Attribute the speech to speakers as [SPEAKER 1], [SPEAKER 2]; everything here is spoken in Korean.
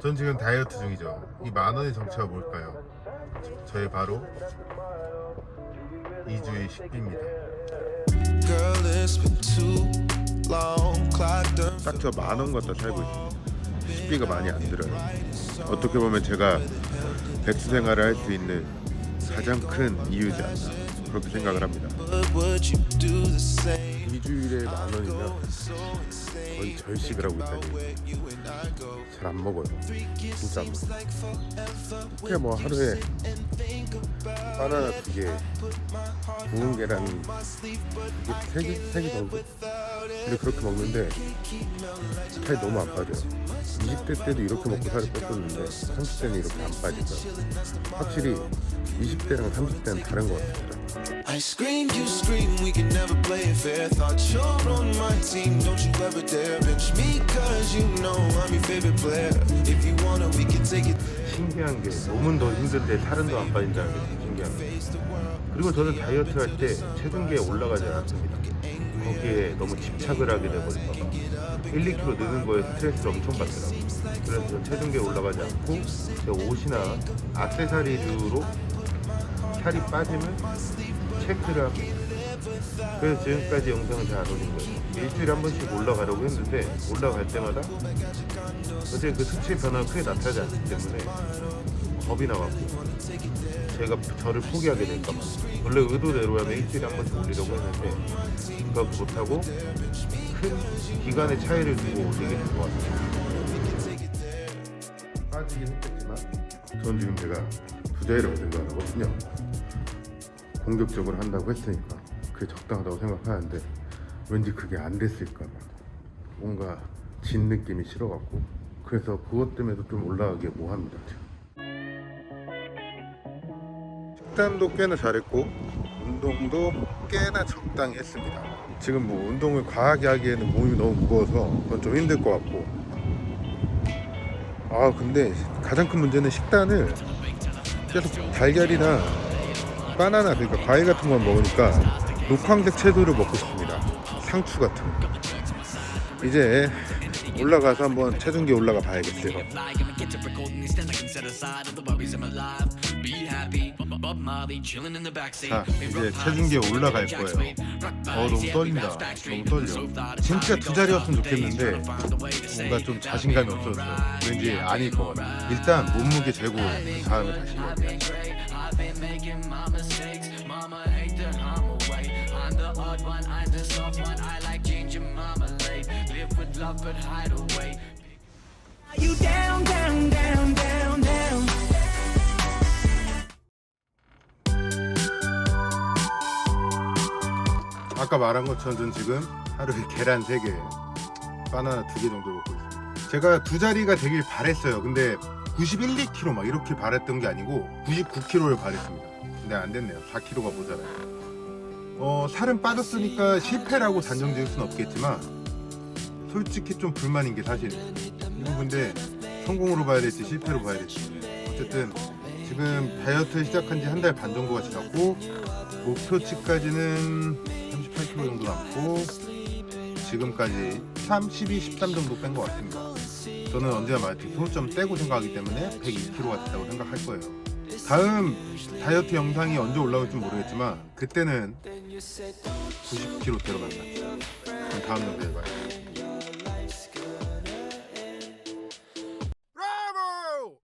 [SPEAKER 1] 전 지금 다이어트 중이죠. 이 만 원의 정체가 뭘까요? 저 의 바로 2주의 식비입니다. 딱 저 만 원 갖다 살고 있습니다. 식비가 많이 안 들어요. 어떻게 보면 제가 백수 생활을 할 수 있는 가장 큰 이유지 않나 그렇게 생각을 합니다.
[SPEAKER 2] But would you do the same?
[SPEAKER 1] 2주일에 만 원이면 거의 절식을 하고 있다니 잘 안 먹어요. 진짜 안 먹어요. 그게 뭐 하루에 바나나 두 개, 구운 계란 두개 세 개, 세개 정도? 근데 그렇게 먹는데 살이 너무 안 빠져요. 20대 때도 이렇게 먹고 살이 뺐었는데 30대는 이렇게 안 빠지죠. 확실히 20대랑 30대는 다른 것 같습니다.
[SPEAKER 2] I scream, you scream, we can never play it fair. Thought you're on my team, don't you ever dare bench me, cause you know I'm your favorite player. If you wanna, we can take it.
[SPEAKER 1] 신기한 게 몸은 더 힘든데 살은 더 안 빠진다는 게거 그리고 저는 다이어트 할 때 체중계에 올라가지 않았습니다 거기에 너무 집착을 하게 돼버릴까 봐. 1, 2kg 느는 거에 스트레스를 엄청 받더라고요 그래서 저 체중계에 올라가지 않고 제 옷이나 액세서리로 살이 빠짐을 체크를 합니다. 그래서 지금까지 영상을 잘안 올린 거예요. 일주일에 한 번씩 올라가려고 했는데 올라갈 때마다 어제 그 수치 변화가 크게 나타나지 않기 때문에 겁이 나갖고 제가 저를 포기하게 될까봐 원래 의도대로라면 일주일에 한 번씩 올리려고 했는데 그거 못하고 큰 기간의 차이를 두고 올리게 된 것 같아요. 빠지긴 했겠지만 전 지금 제가 부자이라고 생각하거든요. 공격적으로 한다고 했으니까 그게 적당하다고 생각하는데 왠지 그게 안 됐을까봐 뭔가 진 느낌이 싫어갖고 그래서 그것 때문에도 좀 올라가기에 뭐합니다 지금 식단도 꽤나 잘했고 운동도 꽤나 적당히 했습니다. 지금 뭐 운동을 과하게 하기에는 몸이 너무 무거워서 그건 좀 힘들 것 같고. 아 근데 가장 큰 문제는 식단을 계속 달걀이나 바나나 그러니까 과일 같은 것만 먹으니까 녹황색 채소를 먹고 싶습니다. 상추 같은 거. 이제 올라가서 한번 체중계 올라가 봐야겠어요. 자 이제 체중계 올라갈 거예요 어 너무 떨린다 너무 떨려 진짜 두 자리였으면 좋겠는데 뭔가 좀 자신감이 없어졌어요 왠지 아닐 것 같아 일단 몸무게 재고 그 다음에 다시
[SPEAKER 3] been making
[SPEAKER 1] 아까 말한 것처럼 전 지금 하루에 계란 3개, 바나나 2개 정도 먹고 있습니다. 제가 두 자리가 되길 바랬어요. 근데 91, 2kg 막 이렇게 바랬던 게 아니고 99kg를 바랬습니다. 근데 안 됐네요. 4kg가 모자라요. 어, 살은 빠졌으니까 실패라고 단정 지을 수는 없겠지만 솔직히 좀 불만인 게 사실이에요. 이거 근데 성공으로 봐야 될지 실패로 봐야 될지 어쨌든 지금 다이어트 시작한 지 한 달 반 정도가 지났고 목표치까지는 38kg 정도 남고 지금까지 3, 12, 13 정도 뺀 것 같습니다. 저는 언제나 말했듯이 소점 떼고 생각하기 때문에 102kg가 됐다고 생각할 거예요. 다음 다이어트 영상이 언제 올라올지 모르겠지만 그때는 90kg대로 만납시다. 그럼 다음 영상에 봐요.